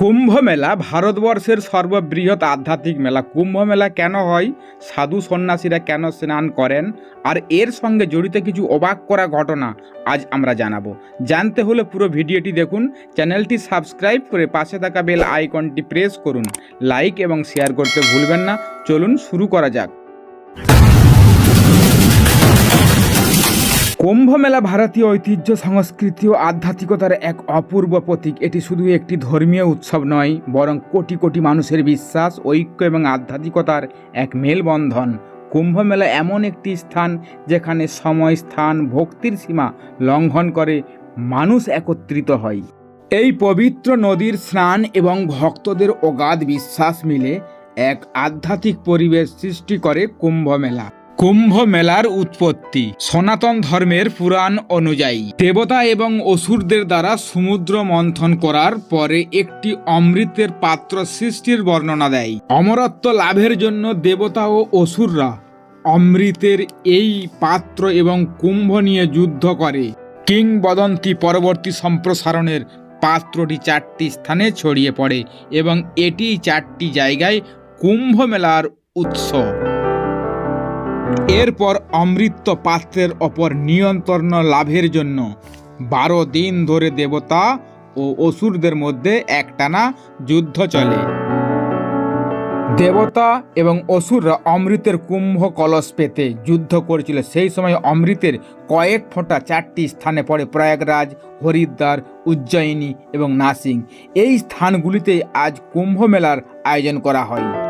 কুম্ভ মেলা ভারতবর্ষের সর্ববৃহৎ আধ্যাত্মিক মেলা। কুম্ভ মেলা কেন হয়? সাধু সন্ন্যাসীরা কেন স্নান করেন? আর এর সঙ্গে জড়িত কিছু অবাক করা ঘটনা আজ আমরা জানাব। জানতে হলে পুরো ভিডিওটি দেখুন, চ্যানেলটি সাবস্ক্রাইব করে পাশে থাকা বেল আইকনটি প্রেস করুন। লাইক এবং শেয়ার করতে ভুলবেন না। চলুন শুরু করা যাক। কুম্ভ মেলা ভারতীয় ঐতিহ্য, সংস্কৃতি ও আধ্যাত্মিকতার এক অপূর্ব প্রতীক। এটি শুধু একটি ধর্মীয় উৎসব নয়, বরং কোটি কোটি মানুষের বিশ্বাস, ঐক্য এবং আধ্যাত্মিকতার এক মেলবন্ধন। কুম্ভ মেলা এমন একটি স্থান যেখানে সময়, স্থান, ভক্তির সীমা লঙ্ঘন করে মানুষ একত্রিত হয়। এই পবিত্র নদীর স্নান এবং ভক্তদের অগাধ বিশ্বাস মিলে এক আধ্যাত্মিক পরিবেশ সৃষ্টি করে কুম্ভ মেলা কুম্ভ মেলার উৎপত্তি। সনাতন ধর্মের পুরাণ অনুযায়ী, দেবতা এবং অসুরদের দ্বারা সমুদ্র মন্থন করার পরে একটি অমৃতের পাত্র সৃষ্টির বর্ণনা দেয়। অমরত্ব লাভের জন্য দেবতা ও অসুররা অমৃতের এই পাত্র এবং কুম্ভ নিয়ে যুদ্ধ করে। কিংবদন্তি পরবর্তী সম্প্রসারণের পাত্রটি চারটি স্থানে ছড়িয়ে পড়ে এবং এটি চারটি জায়গায় কুম্ভ মেলার উৎস। এরপর অমৃত পাত্রের ওপর নিয়ন্ত্রণ লাভের জন্য বারো দিন ধরে দেবতা ও অসুরদের মধ্যে একটানা যুদ্ধ চলে। দেবতা এবং অসুররা অমৃতের কুম্ভ কলস পেতে যুদ্ধ করেছিল। সেই সময় অমৃতের কয়েক ফোঁটা চারটি স্থানে পড়ে প্রয়াগরাজ, হরিদ্বার, উজ্জয়িনী এবং নাসিং। এই স্থানগুলিতে আজ কুম্ভ মেলার আয়োজন করা হয়।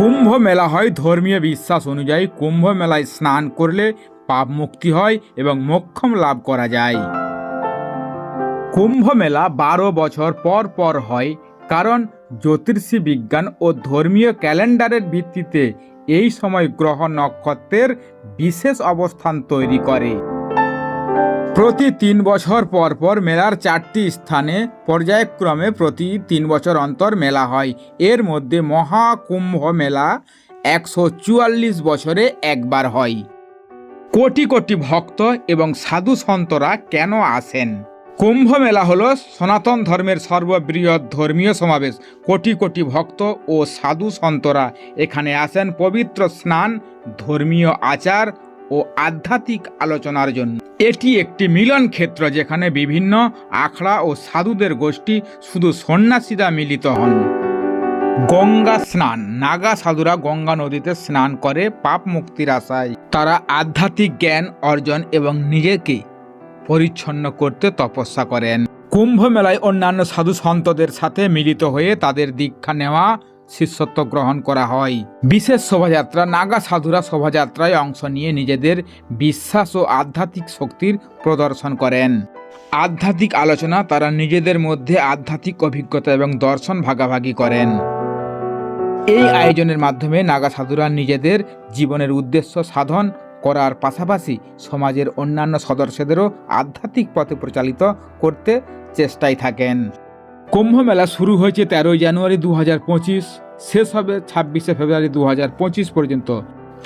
কুম্ভ মেলা হয় ধর্মীয় বিশ্বাস অনুযায়ী। কুম্ভ মেলায় স্নান করলে পাপ মুক্তি হয় এবং মোক্ষম লাভ করা যায়। কুম্ভ মেলা বারো বছর পর পর হয় কারণ জ্যোতিষী বিজ্ঞান ও ধর্মীয় ক্যালেন্ডারের ভিত্তিতে এই সময় গ্রহ নক্ষত্রের বিশেষ অবস্থান তৈরি করে। প্রতি তিন বছর পর পর মেলার চারটি স্থানে পর্যায়ক্রমে প্রতি তিন বছর অন্তর মেলা হয়। এর মধ্যে মহাকুম্ভ মেলা একশো চুয়াল্লিশ বছরে একবার হয়। কোটি কোটি ভক্ত এবং সাধু সন্তরা কেন আসেন? কুম্ভ মেলা হল সনাতন ধর্মের সর্ববৃহৎ ধর্মীয় সমাবেশ। কোটি কোটি ভক্ত ও সাধু সন্তরা এখানে আসেন পবিত্র স্নান, ধর্মীয় আচার ও আধ্যাত্মিক আলোচনার জন্য। এটি একটি মিলন ক্ষেত্র যেখানে বিভিন্ন আখড়া ও সাধুদের গোষ্ঠী শুধু সন্ন্যাসীরা মিলিত হন। গঙ্গা স্নান। নাগা সাধুরা গঙ্গা নদীতে স্নান করে পাপ মুক্তির আশায়। তারা আধ্যাত্মিক জ্ঞান অর্জন এবং নিজেকে পরিচ্ছন্ন করতে তপস্যা করেন। কুম্ভ মেলায় অন্যান্য সাধু সন্তদের সাথে মিলিত হয়ে তাদের দীক্ষা নেওয়া শিষ্যত্ব গ্রহণ করা হয়। বিশেষ শোভাযাত্রা, নাগা সাধুরা শোভাযাত্রায় অংশ নিয়ে নিজেদের বিশ্বাস ও আধ্যাত্মিক শক্তির প্রদর্শন করেন। আধ্যাত্মিক আলোচনা তারা নিজেদের মধ্যে আধ্যাত্মিক অভিজ্ঞতা এবং দর্শন ভাগাভাগি করেন। এই আয়োজনের মাধ্যমে নাগা সাধুরা নিজেদের জীবনের উদ্দেশ্য সাধন করার পাশাপাশি সমাজের অন্যান্য সদস্যদেরও আধ্যাত্মিক পথে পরিচালিত করতে চেষ্টায় থাকেন। কুম্ভ মেলা শুরু হয়েছে তেরোই জানুয়ারি দু হাজার পঁচিশ, শেষ হবে ছাব্বিশে ফেব্রুয়ারি দু হাজার পঁচিশ পর্যন্ত।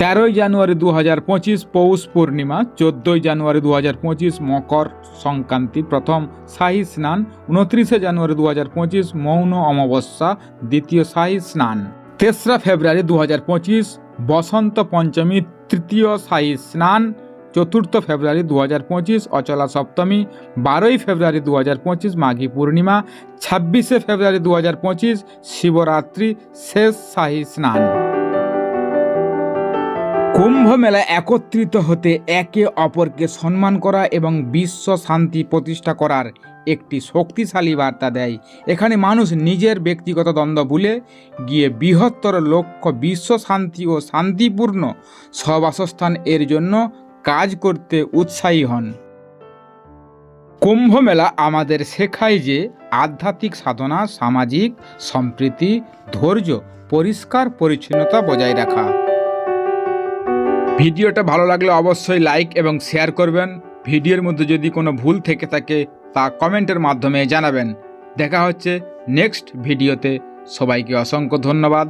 তেরোই জানুয়ারি দু হাজার পঁচিশ, পৌষ পূর্ণিমা, চোদ্দোই জানুয়ারি দু হাজার পঁচিশ, মকর সংক্রান্তি প্রথম, শাহী স্নান, উনত্রিশে জানুয়ারি দু হাজার পঁচিশ, মৌন অমাবস্যা, দ্বিতীয় শাহী স্নান। তেসরা ফেব্রুয়ারি দু হাজার পঁচিশ, বসন্ত পঞ্চমী, তৃতীয় শাহী স্নান চতুর্থ ফেব্রুয়ারি দু হাজার পঁচিশ, অচলা সপ্তমী, বারোই ফেব্রুয়ারি দু হাজার পঁচিশ, মাঘী পূর্ণিমা, ছাব্বিশে ফেব্রুয়ারি দু হাজার পঁচিশ, শিবরাত্রি, শেষ শাহী স্নান। কুম্ভ মেলা একত্রিত হতে একে অপরকে সম্মান করা এবং বিশ্ব শান্তি প্রতিষ্ঠা করার একটি শক্তিশালী বার্তা দেয়। এখানে মানুষ নিজের ব্যক্তিগত দ্বন্দ্ব ভুলে গিয়ে বৃহত্তর লক্ষ্য বিশ্ব শান্তি ও শান্তিপূর্ণ সবাসস্থান এর জন্য কাজ করতে উৎসাহী হন। কুম্ভ মেলা আমাদের শেখায় যে আধ্যাত্মিক সাধনা, সামাজিক সম্প্রীতি, ধৈর্য, পরিষ্কার পরিচ্ছন্নতা বজায় রাখা। ভিডিওটা ভালো লাগলে অবশ্যই লাইক এবং শেয়ার করবেন। ভিডিওর মধ্যে যদি কোনো ভুল থেকে থাকে, তা কমেন্টের মাধ্যমে জানাবেন। দেখা হচ্ছে নেক্সট ভিডিওতে। সবাইকে অসংখ্য ধন্যবাদ।